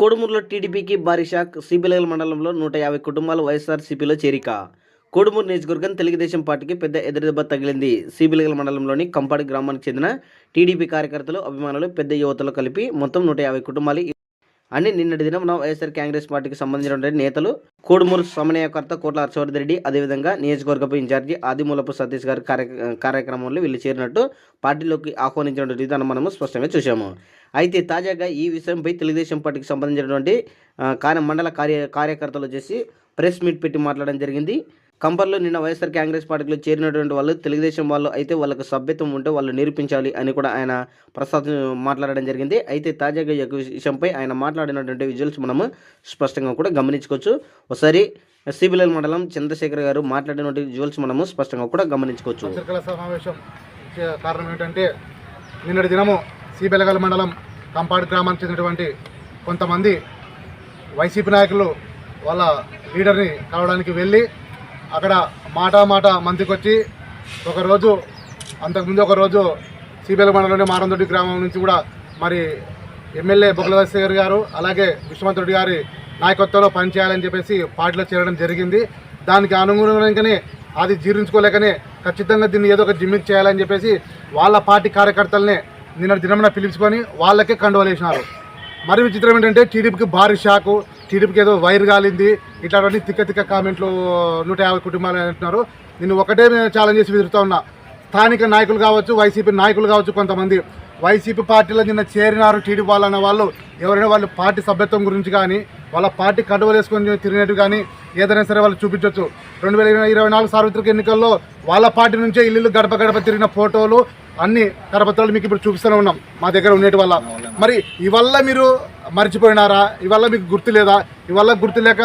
కోడుమూరులో టీడీపీకి భారీ షాక్. సిబిలగల్ మండలంలో నూట యాభై కుటుంబాలు వైఎస్ఆర్సీపీలో చేరిక. కోడుమూరు నియోజకవర్గం తెలుగుదేశం పార్టీకి పెద్ద ఎదురుదెబ్బ తగిలింది. సిబిలగల్ మండలంలోని కంపాడి గ్రామానికి చెందిన టీడీపీ కార్యకర్తలు అభిమానులు పెద్ద యువతలు కలిపి మొత్తం నూట యాభై కుటుంబాలు అని నిన్నటి దినం మన వైఎస్ఆర్ కాంగ్రెస్ పార్టీకి సంబంధించినటువంటి నేతలు కోడుమూరు సమన్వయకర్త కోట్ల హర్షవర్ధన్ రెడ్డి అదేవిధంగా నియోజకవర్గపు ఇన్ఛార్జి ఆదిమూలపు సతీష్ గారి కార్యక్రమంలో వీళ్ళు చేరినట్టు పార్టీలోకి ఆహ్వానించినటువంటి విధానం మనము స్పష్టంగా చూశాము. అయితే తాజాగా ఈ విషయంపై తెలుగుదేశం పార్టీకి సంబంధించినటువంటి కార్య మండల కార్య కార్యకర్తలు వచ్చేసి ప్రెస్ మీట్ పెట్టి మాట్లాడడం జరిగింది. కంపర్లో నిన్న వైఎస్ఆర్ కాంగ్రెస్ పార్టీలో చేరినటువంటి వాళ్ళు తెలుగుదేశం వాళ్ళు అయితే వాళ్ళకు సభ్యత్వం ఉంటే వాళ్ళు నిరూపించాలి అని కూడా ఆయన ప్రసాద్ మాట్లాడడం జరిగింది. అయితే తాజాగా ఈ యొక్క విషయంపై ఆయన మాట్లాడినటువంటి విజువల్స్ మనము స్పష్టంగా కూడా గమనించుకోవచ్చు. ఒకసారి సిబిఎల్ మండలం చంద్రశేఖర్ గారు మాట్లాడినటువంటి విజువల్స్ మనము స్పష్టంగా కూడా గమనించుకోవచ్చు. సమావేశం కారణం ఏంటంటే నిన్నటి దినము సిబెలగల్ మండలం కంపాడు గ్రామానికి చెందినటువంటి కొంతమంది వైసీపీ నాయకులు వాళ్ళ లీడర్ని కలవడానికి వెళ్ళి అక్కడ మాట మాట మంత్రికొచ్చి ఒకరోజు అంతకుముందు ఒకరోజు సిబిఎల్ మండలంలోని మారందొడ్డి గ్రామం నుంచి కూడా మరి ఎమ్మెల్యే బొగ్గలశేఖర్ గారు అలాగే విశ్వమంతుడి గారి నాయకత్వంలో పనిచేయాలని చెప్పేసి పార్టీలో చేరడం జరిగింది. దానికి అనుగుణంగానే అది జీర్ణించుకోలేకనే ఖచ్చితంగా దీన్ని ఏదో ఒక జిమ్మిక్ చేయాలని చెప్పేసి వాళ్ళ పార్టీ కార్యకర్తలనే నిన్న దినమున పిలుచుకొని వాళ్ళకే కండువలేసినారు. మరి విచిత్రం ఏంటంటే టీడీపీకి భారీ షాకు టీడీపీకి ఏదో వైర్ కాలింది ఇట్లాంటి తిక్క తిక్క కామెంట్లు నూట యాభై కుటుంబాలు అంటున్నారు. నేను ఒకటే ఛాలెంజ్ చేసి విదురుతా ఉన్నా. స్థానిక నాయకులు కావచ్చు వైసీపీ నాయకులు కావచ్చు కొంతమంది. వైసీపీ పార్టీలో నిన్న చేరినారు టీడీపీ వాళ్ళు వాళ్ళు. ఎవరైనా వాళ్ళు పార్టీ సభ్యత్వం గురించి కానీ వాళ్ళ పార్టీ కడువలు వేసుకొని తిరిగినట్టు కానీ ఏదైనా సరే వాళ్ళు చూపించవచ్చు రెండు వేల ఇరవై ఇరవై నాలుగు సార్వత్రిక ఎన్నికల్లో వాళ్ళ పార్టీ నుంచే ఇల్లు గడప గడప తిరిగిన ఫోటోలు అన్ని కరపత్రాలు మీకు ఇప్పుడు చూపిస్తూనే ఉన్నాం మా దగ్గర ఉండేటి వల్ల. మరి ఇవల్ల మీరు మర్చిపోయినారా? ఇవల్ల మీకు గుర్తు లేదా ఇవల్ల గుర్తు లేక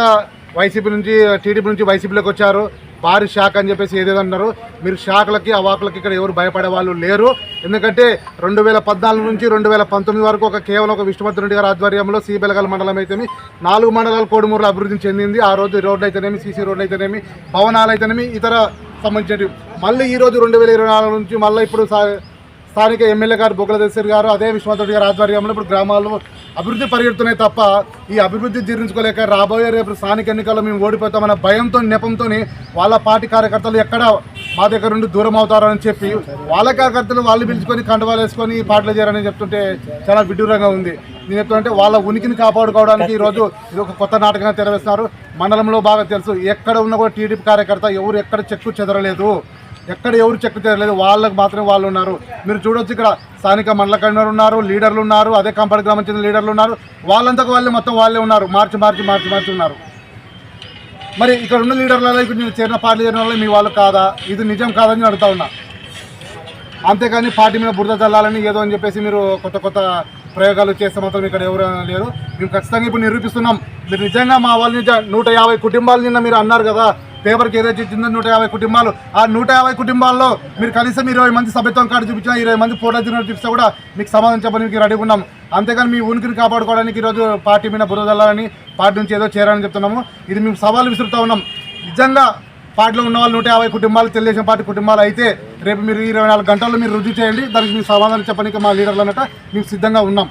వైసీపీ నుంచి టీడీపీ నుంచి వైసీపీలోకి వచ్చారు. భారీ షాక్ అని చెప్పేసి ఏదేదో అన్నారు మీరు షాక్లకి అవాకులకి ఇక్కడ ఎవరు భయపడే వాళ్ళు లేరు. ఎందుకంటే రెండు వేల పద్నాలుగు నుంచి రెండు వేల పంతొమ్మిది వరకు ఒక కేవలం ఒక విష్ణువర్ధన్ రెడ్డి గారి ఆధ్వర్యంలో సిబెలగల్ మండలం అయితేనేమి నాలుగు మండలాలు కోడుమూరులో అభివృద్ధి చెందింది. ఆ రోజు రోడ్లు అయితేనేమి సీసీ రోడ్లు అయితేనేమి భవనాలు అయితేనేమి ఇతర సంబంధించినవి. మళ్ళీ ఈ రోజు రెండు వేల ఇరవై నాలుగు నుంచి మళ్ళీ ఇప్పుడు సా- స్థానిక ఎమ్మెల్యే గారు బొగ్గల దేశర్ గారు అదే విశ్వనాథ్ గారు ఆధ్వర్యంలో ఇప్పుడు గ్రామాల్లో అభివృద్ధి పరిగెడుతున్నాయి తప్ప ఈ అభివృద్ధి జీర్ణించుకోలేక రాబోయే రేపు స్థానిక ఎన్నికల్లో మేము ఓడిపోతామన్న భయంతో నెపంతో వాళ్ళ పార్టీ కార్యకర్తలు ఎక్కడ మా దగ్గర నుండి దూరం అవుతారని చెప్పి వాళ్ళ కార్యకర్తలు వాళ్ళు పిలుచుకొని కండవాలు వేసుకొని ఈ పార్టీలో చెప్తుంటే చాలా విడ్డూరంగా ఉంది. నేను చెప్తుంటే వాళ్ళ ఉనికిని కాపాడుకోవడానికి ఈరోజు ఇది ఒక కొత్త నాటకంగా తెరవేస్తున్నారు. మండలంలో బాగా తెలుసు ఎక్కడ ఉన్న కూడా టీడీపీ కార్యకర్త ఎవరు ఎక్కడ చెక్కు చెదరలేదు. ఎక్కడ ఎవరు చెక్ చేయలేదు. వాళ్ళకు మాత్రమే వాళ్ళు ఉన్నారు. మీరు చూడొచ్చు ఇక్కడ స్థానిక మండల కన్వీనర్ ఉన్నారు లీడర్లు ఉన్నారు అదే కంపడి గ్రామం చెందిన లీడర్లు ఉన్నారు. వాళ్ళంతకు వాళ్ళే మొత్తం వాళ్ళే ఉన్నారు. మార్చి మార్చి మార్చి మార్చి ఉన్నారు. మరి ఇక్కడ ఉన్న లీడర్లలో ఇప్పుడు నేను చేరిన పార్టీ చేరిన వాళ్ళు మీ వాళ్ళు కాదా? ఇది నిజం కాదని నేను అడుగుతా ఉన్నా. అంతేకాని పార్టీ మీద బురద చల్లాలని ఏదో అని చెప్పేసి మీరు కొత్త కొత్త ప్రయోగాలు చేస్తే మాత్రం ఇక్కడ ఎవరు లేరు. మేము ఖచ్చితంగా ఇప్పుడు నిరూపిస్తున్నాం. మీరు నిజంగా మా వాళ్ళు నిజ నూట యాభై కుటుంబాలు నిన్న మీరు అన్నారు కదా. పేపర్కి ఏదైతే ఇచ్చిందో నూట యాభై కుటుంబాలు. ఆ నూట యాభై కుటుంబాల్లో మీరు కనీసం ఇరవై మంది సభ్యత్వం కార్డు చూపించినా ఇరవై మంది ఫోటో తిరిగి చూపిస్తే కూడా మీకు సమాధానం చెప్పడానికి రెడీ ఉన్నాం. అంతేగాని మీ ఉనికిని కాపాడుకోవడానికి ఈరోజు పార్టీ మీద బురద పార్టీ నుంచి ఏదో చేరాలని చెప్తున్నాము. ఇది మేము సవాలు విసురుతూ ఉన్నాం. నిజంగా పార్టీలో ఉన్న వాళ్ళు నూట యాభై కుటుంబాలు తెలుగుదేశం పార్టీ కుటుంబాలు అయితే రేపు మీరు ఇరవై నాలుగు గంటల్లో మీరు రుజువు చేయండి. దానికి మీరు సమాధానం చెప్పడానికి మా లీడర్లు అన్నట్టు మేము సిద్ధంగా ఉన్నాం.